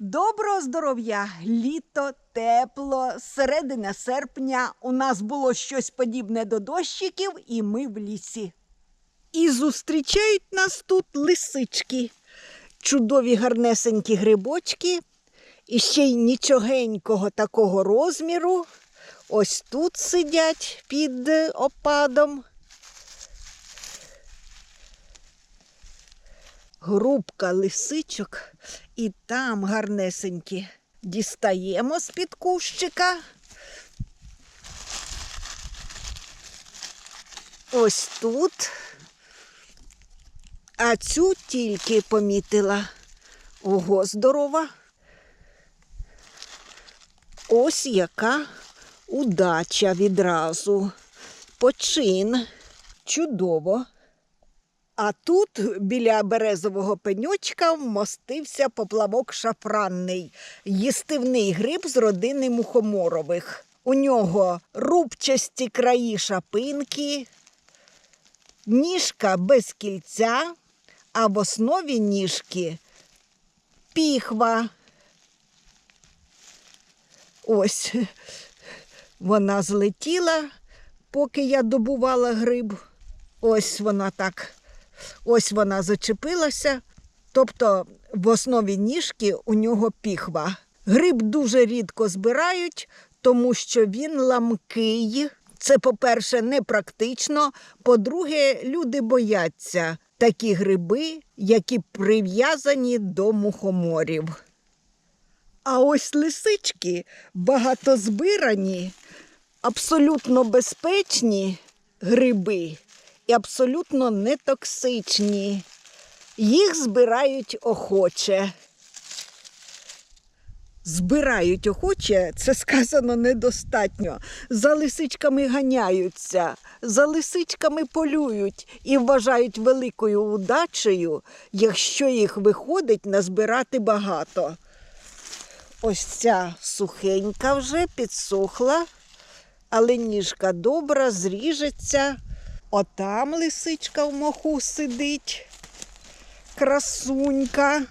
Доброго здоров'я! Літо, тепло, середина серпня. У нас було щось подібне до дощиків, і ми в лісі. І зустрічають нас тут лисички, чудові гарнесенькі грибочки, і ще й нічогенького такого розміру. Ось тут сидять під опадом. Грубка лисичок і там гарнесенькі. Дістаємо з-під кущика. Ось тут. А цю тільки помітила. Ого, здорова. Ось яка удача відразу. Почин. Чудово. А тут біля березового пеньочка вмостився поплавок шафранний, їстивний гриб з родини мухоморових. У нього рубчасті краї шапинки, ніжка без кільця, а в основі ніжки піхва. Ось вона злетіла, поки я добувала гриб. Ось вона так. Ось вона зачепилася, тобто в основі ніжки у нього піхва. Гриб дуже рідко збирають, тому що він ламкий. Це, по-перше, непрактично. По-друге, люди бояться такі гриби, які прив'язані до мухоморів. А ось лисички багатозбирані, абсолютно безпечні гриби і абсолютно нетоксичні. Їх збирають охоче. Збирають охоче, це сказано недостатньо. За лисичками ганяються, за лисичками полюють і вважають великою удачею, якщо їх виходить назбирати багато. Ось ця сухенька вже підсохла, але ніжка добра, зріжеться. Отам лисичка в моху сидить. Красунька.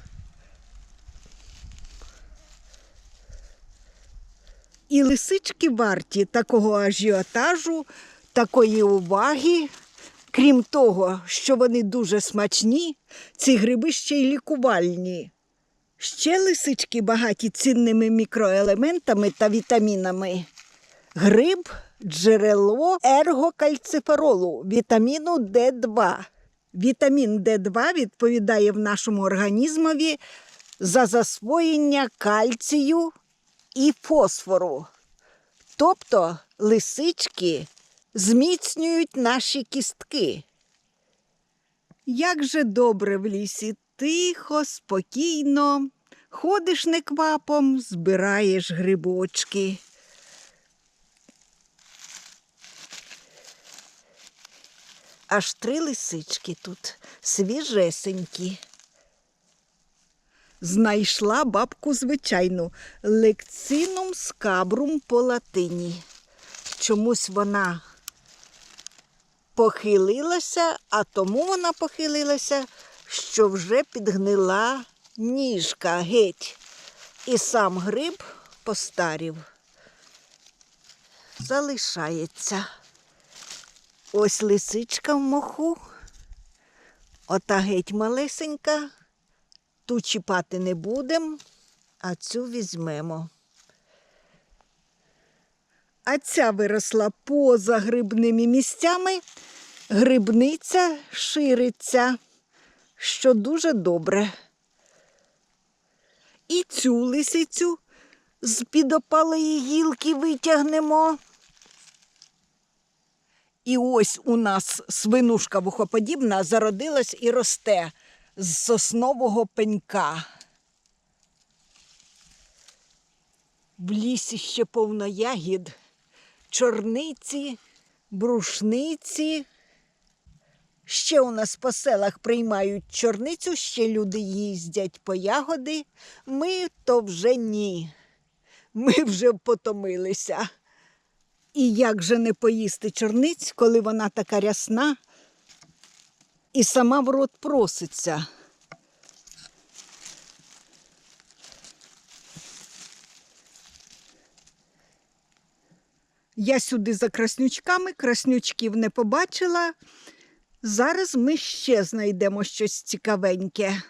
І лисички варті такого ажіотажу, такої уваги. Крім того, що вони дуже смачні, ці гриби ще й лікувальні. Ще лисички багаті цінними мікроелементами та вітамінами. Гриб джерело ергокальциферолу, вітаміну Д2. Вітамін Д2 відповідає в нашому організмові за засвоєння кальцію і фосфору. Тобто лисички зміцнюють наші кістки. Як же добре в лісі, тихо, спокійно, ходиш неквапом, збираєш грибочки. Аж три лисички тут свіжесенькі. Знайшла бабку звичайну лекцинум скабрум по латині. Чомусь вона похилилася, а тому вона похилилася, що вже підгнила ніжка геть. І сам гриб постарів. Залишається. Ось лисичка в моху. Ота геть малесенька. Ту чіпати не будемо, а цю візьмемо. А ця виросла поза грибними місцями. Грибниця шириться, що дуже добре. І цю лисицю з-під опалої гілки витягнемо. І ось у нас свинушка вухоподібна зародилась і росте з соснового пенька. В лісі ще повно ягід, чорниці, брушниці. Ще у нас по селах приймають чорницю, ще люди їздять по ягоди. Ми то вже ні. Ми вже потомилися. І як же не поїсти черниць, коли вона така рясна і сама в рот проситься. Я сюди за краснючками, краснючків не побачила. Зараз ми ще знайдемо щось цікавеньке.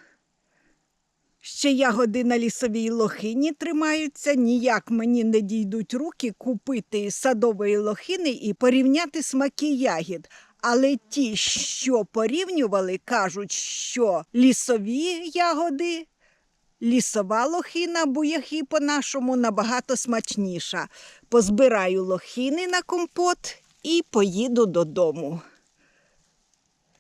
Ще ягоди на лісовій лохині тримаються, ніяк мені не дійдуть руки купити садової лохини і порівняти смаки ягід. Але ті, що порівнювали, кажуть, що лісові ягоди, лісова лохина, буяхи по-нашому набагато смачніша. Позбираю лохини на компот і поїду додому.